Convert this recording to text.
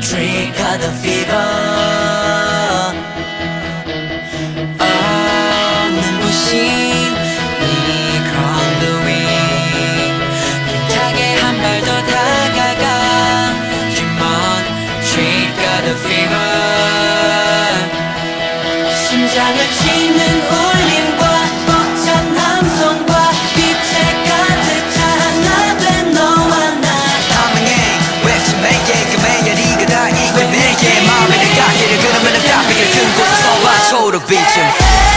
Trigger the fever 없는 무심 We cross the wind 힘차게 한 발 더 다가가 Dream on Trigger the fever 심장을 치는 울림 motivation.